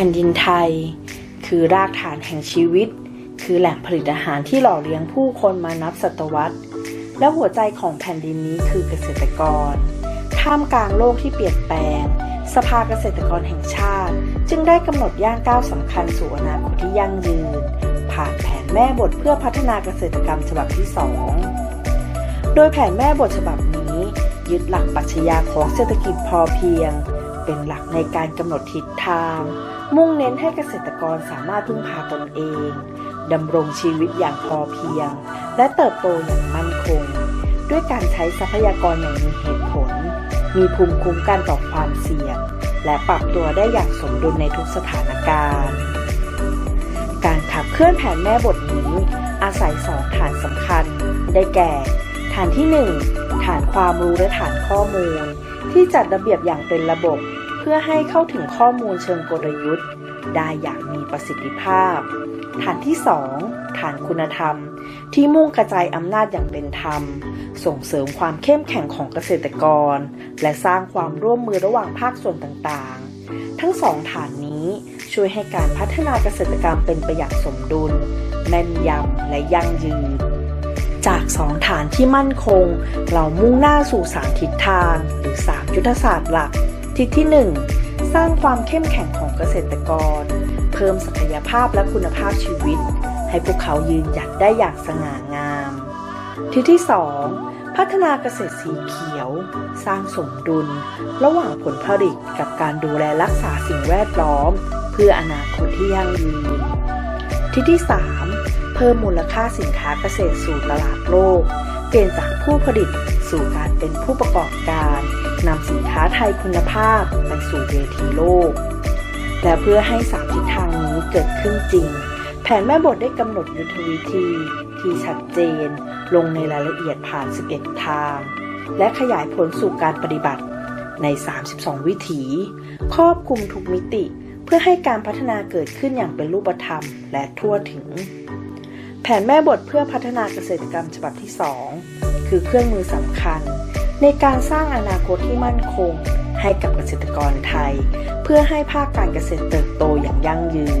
ผ่นดินไทย คือรากฐานแห่งชีวิต คือแหล่งผลิตอาหารที่หล่อเลี้ยงผู้คนมานับศตวรรษ และหัวใจของแผ่นดินนี้คือเกษตรกร ท่ามกลางโลกที่เปลี่ยนแปลง สภาเกษตรกรแห่งชาติ จึงได้กำหนดย่างก้าวสำคัญสู่อนาคตที่ยั่งยืน ผ่านแผนแม่บทเพื่อพัฒนาเกษตรกรรมฉบับที่ 2 โดยแผนแม่บทฉบับนี้ ยึดหลักปรัชญาของเศรษฐกิจพอเพียง เป็นหลักในการกำหนดทิศทาง มุ่งเน้นให้เกษตรกรสามารถพึ่งพาตนเองดำรงชีวิตอย่างพอเพียง และเติบโตอย่างมั่นคง ด้วยการใช้ทรัพยากรอย่างมีเหตุผล มีภูมิคุ้มกันต่อความเสี่ยง และปรับตัวได้อย่างสมดุลในทุกสถานการณ์ การขับเคลื่อนแผนแม่บทนี้ อาศัยสองฐานสำคัญ ได้แก่ ฐานที่ 1 ฐานความรู้และฐานข้อมูล ที่จัดระเบียบอย่างเป็นระบบ พื่อให้เข้าถึงข้อมูลเชิงกลยุทธ์ ได้อย่างมีประสิทธิภาพ ฐานที่ 2 ฐานคุณธรรม ที่มุ่งกระจายอำนาจอย่างเป็นธรรม ส่งเสริมความเข้มแข็งของเกษตรกร และสร้างความร่วมมือระหว่างภาคส่วนต่างๆ ทั้งสองฐานนี้ช่วยให้การพัฒนาเกษตรกรรมเป็นไปอย่างสมดุล แม่นยำและยั่งยืนจากสองฐานที่มั่นคง เรามุ่งหน้าสู่สามทิศทาง หรือ3ยุทธศาสตร์หลัก ทิศที่ 1 สร้างความเข้มแข็งของเกษตรกร เพิ่มศักยภาพและคุณภาพชีวิต ให้พวกเขายืนหยัดได้อย่างสง่างาม ทิศที่ 2 พัฒนาเกษตรสีเขียว สร้างสมดุล ระหว่างผลผลิตกับการดูแลรักษาสิ่งแวดล้อม เพื่ออนาคตที่ยั่งยืน ทิศที่ 3 เพิ่มมูลค่าสินค้าเกษตรสู่ตลาดโลก เปลี่ยนจากผู้ผลิตสู่การเป็นผู้ประกอบการนำสินค้าไทยคุณภาพไปสู่เวทีโลก และเพื่อให้สามทิศทางนี้เกิดขึ้นจริง แผนแม่บทได้กำหนดยุทธวิธี ที่ชัดเจน ลงในรายละเอียดผ่าน 11 ทาง และขยายผลสู่การปฏิบัติใน 32 วิถี ครอบคลุมทุกมิติ เพื่อให้การพัฒนาเกิดขึ้นอย่างเป็นรูปธรรมและทั่วถึง แผนแม่บทเพื่อพัฒนาเกษตรกรรมฉบับที่ 2 คือเครื่องมือสำคัญ ในการสร้างอนาคตที่มั่นคง ให้กับเกษตรกรไทย เพื่อให้ภาคการเกษตรเติบโตอย่างยั่งยืน